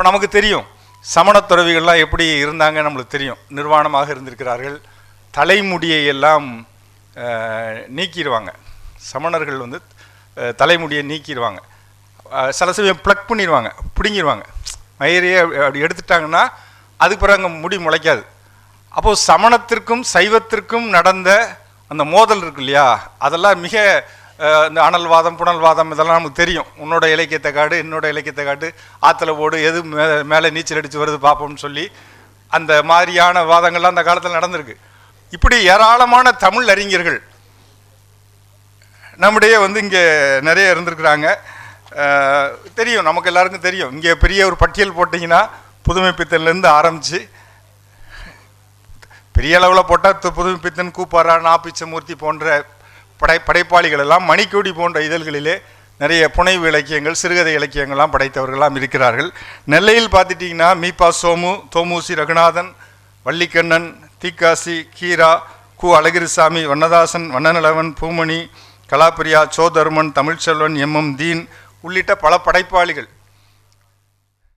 இப்போ நமக்கு தெரியும். சமணத் துறவிகள்லாம் எப்படி இருந்தாங்க நம்மளுக்கு தெரியும். நிர்வாணமாக இருந்திருக்கிறார்கள். தலைமுடியை எல்லாம் நீக்கிடுவாங்க. சமணர்கள் வந்து தலைமுடியை நீக்கிடுவாங்க. சில சமயம் ப்ளக் பண்ணிடுவாங்க. பிடுங்கிடுவாங்க. மயிரையே அப்படி- எடுத்துட்டாங்கன்னா அதுக்கு பிறகு அங்கே முடி முளைக்காது. அப்போது சமணத்திற்கும் சைவத்திற்கும் நடந்த அந்த மோதல் இருக்கு இல்லையா? அதெல்லாம் மிக இந்த அனல்வாதம் புனல்வாதம் இதெல்லாம் நமக்கு தெரியும். உன்னோட இலக்கியத்தை காடு என்னோட இலக்கியத்தை காட்டு ஆற்றுல ஓடு எது மேலே மேலே நீச்சல் அடித்து வருது பார்ப்போம்னு சொல்லி அந்த மாதிரியான வாதங்கள்லாம் அந்த காலத்தில் நடந்திருக்கு. இப்படி ஏராளமான தமிழ் அறிஞர்கள் நம்முடைய வந்து இங்கே நிறைய இருந்திருக்கிறாங்க. தெரியும் நமக்கு எல்லாருக்கும் தெரியும். இங்கே பெரிய ஒரு பட்டியல் போட்டிங்கன்னா புதுமைப்பித்தன்லேருந்து ஆரம்பித்து பெரிய அளவில் போட்டால் புதுமை பித்தன் கூப்பாரா நாப்பிச்சமூர்த்தி போன்ற படை படைப்பாளிகள் எல்லாம் மணிக்கொடி போன்ற இதழ்களிலே நிறைய புனைவு இலக்கியங்கள் சிறுகதை இலக்கியங்கள்லாம் படைத்தவர்கள்லாம் இருக்கிறார்கள். நெல்லையில் பார்த்துட்டிங்கன்னா மீபா சோமு தோமுசி ரகுநாதன் வள்ளிக்கண்ணன் தீக்காசி கீரா கு. அழகிரிசாமி வண்ணதாசன் வண்ணநிலவன் பூமணி கலாப்பிரியா சோதர்மன் தமிழ்ச்செல்வன் எம்எம் தீன் உள்ளிட்ட பல படைப்பாளிகள்.